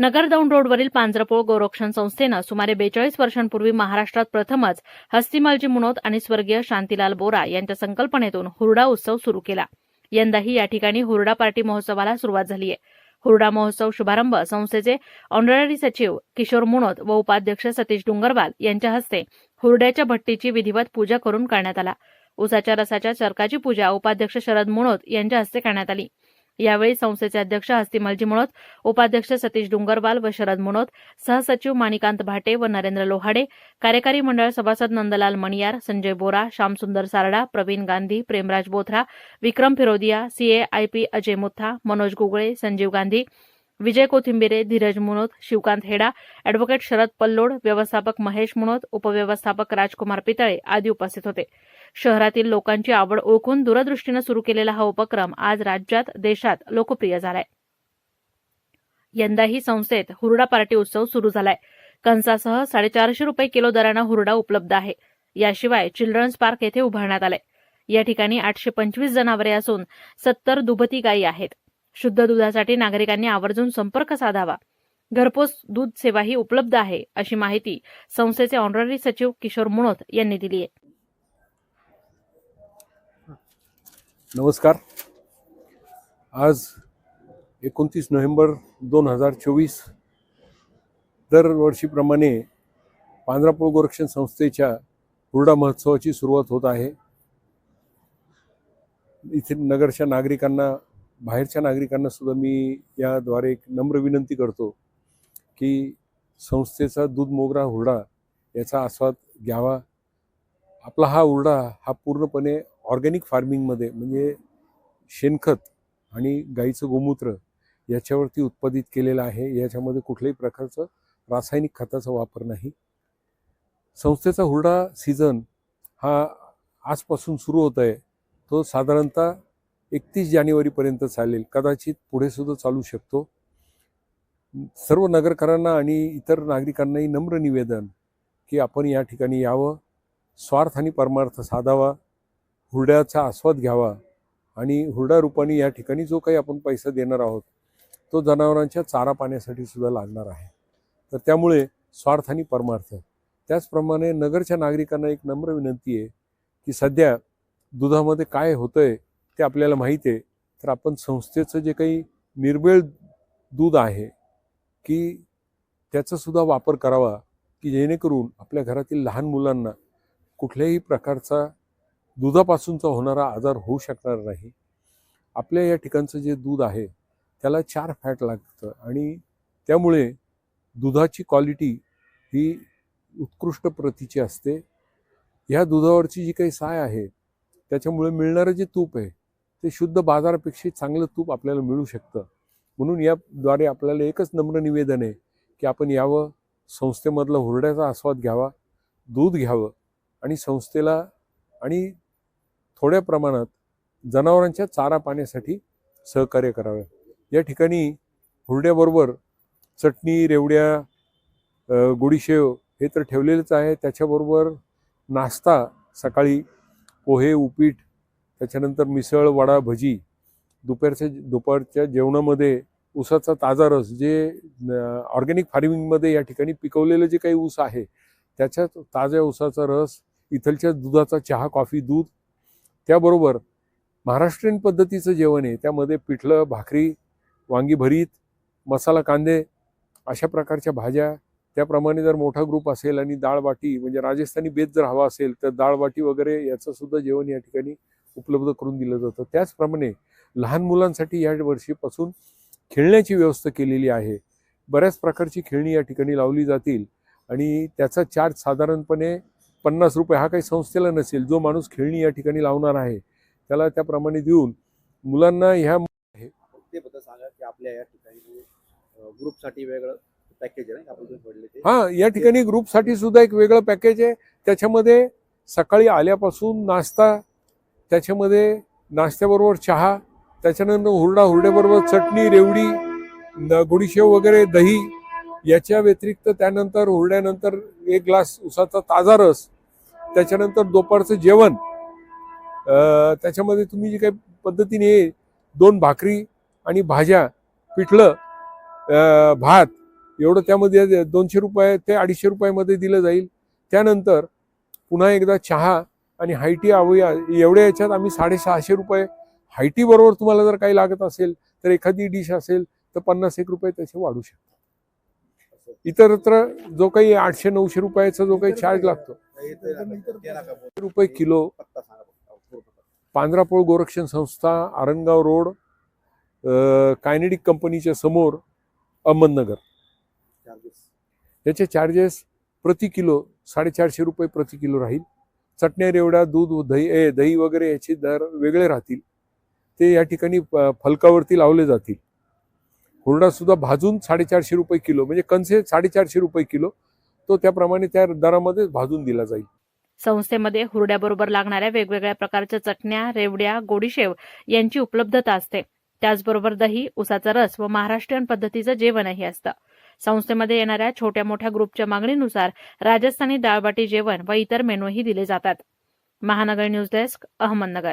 नगर दौंड रोडवरील पांजरपोळ गोरक्षण संस्थेनं सुमारे बेचाळीस वर्षांपूर्वी महाराष्ट्रात प्रथमच हस्तिमालजी मुनोत आणि स्वर्गीय शांतीलाल बोरा यांच्या संकल्पनेतून हुरडा उत्सव सुरू केला. यंदाही या ठिकाणी हुरडा पार्टी महोत्सवाला सुरुवात झाली आहे. हुरडा महोत्सव शुभारंभ संस्थेचे ऑनररी सचिव किशोर मुनोत व उपाध्यक्ष सतीश डुंगरवाल यांच्या हस्ते हुरड्याच्या भट्टीची विधिवत पूजा करून करण्यात आला. उसाच्या रसाच्या चरकाची पूजा उपाध्यक्ष शरद मुनोत यांच्या हस्ते करण्यात आली. यावेळी संस्थेचे अध्यक्ष हस्तिमलजी मुनोत उपाध्यक्ष सतीश डुंगरवाल व शरद मुनोत सहसचिव माणिकांत भाटे व नरेंद्र लोहाडे कार्यकारी मंडळ सभासद Nandlal Maniyar Sanjay Bora Shyamsundar Sarda Pravin Gandhi Premraj Bothra Vikram Firodia CA IP Ajay Mutha Manoj Gugale Sanjeev Gandhi Vijay Kothimbire Dheeraj Munot Shivkant Heda advocate Sharad Pallod व्यवस्थापक महेश मुनोत उपव्यवस्थापक राजकुमार पितळे आदी उपस्थित होते. शहरातील लोकांची आवड ओळखून दूरदृष्टीनं सुरू केलेला हा उपक्रम आज राज्यात देशात लोकप्रिय झालाय. यंदाही संस्थेत हुरडा पार्टी उत्सव सुरू झालाय. कंसासह साडेचारशे रुपये किलो दरानं हुरडा उपलब्ध आहे. याशिवाय चिल्ड्रन्स पार्क येथे उभारण्यात आलंय. या ठिकाणी आठशे पंचवीस जनावरे असून सत्तर दुभती गायी आहेत. शुद्ध दुधासाठी नागरिकांनी आवर्जून संपर्क साधावा. घरपोच दूध सेवाही उपलब्ध आहे अशी माहिती संस्थेचे ऑनररी सचिव किशोर मुणोत यांनी दिली आहे नमस्कार. आज एकोणतीस नोव्हेंबर दोन हजार चोवीस दरवर्षीप्रमाणे पांढरापूळ गोरक्षण संस्थेच्या हुरडा महोत्सवाची सुरुवात होत आहे. इथे नगरच्या नागरिकांना बाहेरच्या नागरिकांना सुद्धा मी याद्वारे एक नम्र विनंती करतो की संस्थेचा दूध मोगरा हुरडा याचा आस्वाद घ्यावा. आपला हा हुरडा हा पूर्णपणे ऑर्गॅनिक फार्मिंगमध्ये म्हणजे शेणखत आणि गाईचं गोमूत्र याच्यावरती उत्पादित केलेलं आहे. याच्यामध्ये कुठल्याही प्रकारचं रासायनिक खताचा वापर नाही. संस्थेचा हुरडा सीझन हा आजपासून सुरू होत आहे. तो साधारणतः एकतीस जानेवारीपर्यंत चालेल. कदाचित पुढेसुद्धा चालू शकतो. सर्व नगरकरांना आणि इतर नागरिकांनाही नम्र निवेदन की आपण या ठिकाणी यावं. स्वार्थ आणि परमार्थ साधावा. हुरड्याचा आस्वाद घ्यावा आणि हुरडा रूपाने या ठिकाणी जो काही आपण पैसा देणार आहोत तो जनावरांच्या चारा पाण्यासाठी सुद्धा लागणार आहे. तर त्यामुळे स्वार्थ आणि परमार्थ. त्याचप्रमाणे नगरच्या नागरिकांना एक नम्र विनंती आहे की सध्या दुधामध्ये काय होतं आहे ते आपल्याला माहीत आहे. तर आपण संस्थेचं जे काही निर्बेळ दूध आहे की त्याचासुद्धा वापर करावा की जेणेकरून आपल्या घरातील लहान मुलांना कुठल्याही प्रकारचा दुधापासूनचा होणारा आजार होऊ शकणार नाही. आपल्या या ठिकाणचं जे दूध आहे त्याला चार फॅट लागतं आणि त्यामुळे दुधाची क्वालिटी ही उत्कृष्ट प्रतीची असते. ह्या दुधावरची जी काही साय आहे त्याच्यामुळे मिळणारं जे तूप आहे ते शुद्ध बाजारापेक्षा चांगलं तूप आपल्याला मिळू शकतं. म्हणून याद्वारे आपल्याला एकच नम्र निवेदन आहे की आपण यावं संस्थेमधला हुरड्याचा आस्वाद घ्यावा दूध घ्यावं आणि संस्थेला आणि थोड्या प्रमाणात जनावरांच्या चारा पाण्यासाठी सहकार्य करावे. या ठिकाणी हुरड्याबरोबर चटणी रेवड्या गोडीशेव हे तर ठेवलेलंच आहे त्याच्याबरोबर नाश्ता सकाळी पोहे उपीट त्याच्यानंतर मिसळ वडा भजी दुपारच्या दुपारच्या जेवणामध्ये ऊसाचा ताजा रस जे ऑर्गॅनिक फार्मिंगमध्ये या ठिकाणी पिकवलेलं जे काही ऊस आहे त्याच्यात ताज्या ऊसाचा रस इथलच्या दुधाचा चहा कॉफी दूध. त्याबरोबर महाराष्ट्रीयन पद्धतीचं जेवण आहे. त्यामध्ये पिठलं भाकरी वांगी भरीत मसाला कांदे अशा प्रकारच्या भाज्या. त्याप्रमाणे जर मोठा ग्रुप असेल आणि डाळबाटी म्हणजे राजस्थानी बेत जर हवा असेल तर डाळबाटी वगैरे याचं सुद्धा जेवण या ठिकाणी उपलब्ध करून दिलं जातं. त्याचप्रमाणे लहान मुलांसाठी या वर्षीपासून खेळण्याची व्यवस्था केलेली आहे. बऱ्याच प्रकारची खेळणी या ठिकाणी लावली जातील आणि त्याचा चार्ज साधारणपणे पन्नास रुपये हा काही संस्थेला नसेल जो माणूस खेळणी या ठिकाणी लावणार आहे त्याला त्याप्रमाणे देऊन मुलांना ह्या सांगा की आपल्या या ठिकाणी ग्रुपसाठी वेगळं पॅकेज आहे हा या ठिकाणी ग्रुपसाठी सुद्धा एक वेगळं पॅकेज आहे. त्याच्यामध्ये सकाळी आल्यापासून नाश्ता त्याच्यामध्ये नाश्त्याबरोबर चहा त्याच्यानंतर हुरडा हुरड्याबरोबर चटणी रेवडी गोडीशेव वगैरे दही याच्या व्यतिरिक्त त्यानंतर हुरड्यानंतर एक ग्लास उसाचा ताजा रस त्याच्यानंतर दुपारचं जेवण त्याच्यामध्ये तुम्ही जी काही पद्धतीने दोन भाकरी आणि भाज्या पिठलं भात एवढं त्यामध्ये दोनशे रुपये ते अडीचशे रुपयामध्ये दिलं जाईल. त्यानंतर पुन्हा एकदा चहा आणि हायटी आवया एवढ्या याच्यात आम्ही साडेसहाशे रुपये हायटी बरोबर तुम्हाला जर काही लागत असेल तर एखादी डिश असेल तर पन्नास एक रुपये त्याचे वाढू शकतात. इतरत्र जो काही आठशे नऊशे रुपयाचा जो काही चार्ज लागतो. रुपये किलो. पांजरापोळ पांढरापोळ गोरक्षण संस्था आरणगाव रोड कायनेडिक कंपनीच्या समोर अहमदनगर. याचे चार्जेस प्रति किलो साडेचारशे रुपये प्रति किलो राहील. चटण्या रेवड्या दूध दही दही वगैरे याचे दर वेगळे राहतील. ते या ठिकाणी फलकावरती लावले जातील. हुरडा सुद्धा भाजून साडेचारशे रुपये किलो म्हणजे कन्से साडेचारशे रुपये किलो तो त्याप्रमाणे त्या दरामध्ये भाजून दिला जाईल. संस्थेमध्ये हुरड्याबरोबर लागणाऱ्या वेगवेगळ्या प्रकारच्या चटण्या रेवड्या गोडीशेव यांची उपलब्धता असते. त्याचबरोबर दही उसाचा रस व महाराष्ट्रीयन पद्धतीचं जेवणही असतं. संस्थेमध्ये येणाऱ्या छोट्या मोठ्या ग्रुपच्या मागणीनुसार राजस्थानी दाळबाटी जेवण व इतर मेनूही दिले जातात. महानगर न्यूज डेस्क अहमदनगर.